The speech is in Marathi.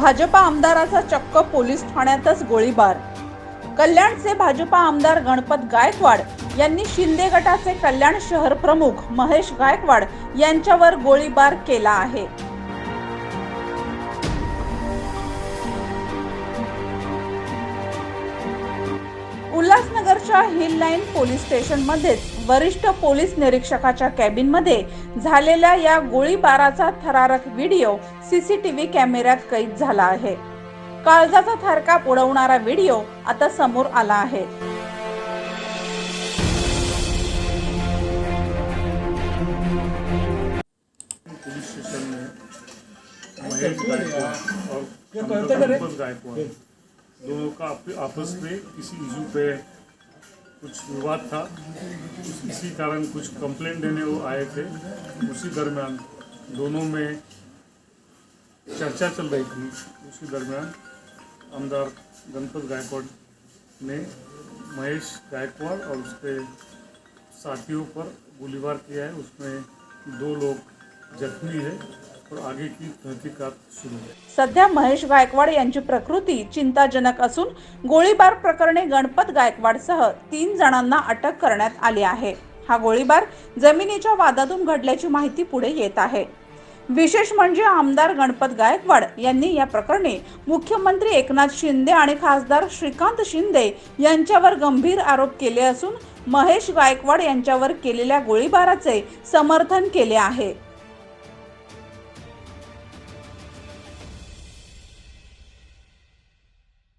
भाजपा आमदाराचा चक्क पोलीस ठाण्यातच गोळीबार. कल्याणचे भाजपा आमदार गणपत गायकवाड यांनी शिंदे गटाचे कल्याण शहर प्रमुख महेश गायकवाड यांच्यावर गोळीबार केला आहे. उल्हासनगरच्या हिल लाईन पोलीस स्टेशनमध्येच वरिष्ठ पोलीस निरीक्षकाच्या कॅबिनमध्ये झालेल्या या गोळीबाराचा थरारक व्हिडिओ सीसीटीव्ही कॅमेऱ्यात कैद झाला आहे. काळजाचा थरकाप उडवणारा व्हिडिओ आता समोर आला आहे. दोनों का आप- आपस में किसी इशू पे कुछ विवाद था। इसी कारण कुछ कंप्लेंट देने वो आए थे। उसी दरमियान दोनों में चर्चा चल रही थी। उसी दरमियान आमदार गणपत गायकवाड़ ने महेश गायकवाड़ और उसके साथियों पर गोलीबार किया है। उसमें दो लोग जख्मी है। सध्या महेश गायकवाड यांची प्रकृती चिंताजनक असून गोळीबार प्रकरणी गणपत गायकवाडसह तीन जणांना अटक करण्यात आली आहे. हा गोळीबार जमिनीच्या वादातून घडल्याची माहिती पुढे येत आहे. विशेष म्हणजे आमदार गणपत गायकवाड यांनी या प्रकरणी मुख्यमंत्री एकनाथ शिंदे आणि खासदार श्रीकांत शिंदे यांच्यावर गंभीर आरोप केले असून महेश गायकवाड यांच्यावर केलेल्या गोळीबाराचे समर्थन केले आहे.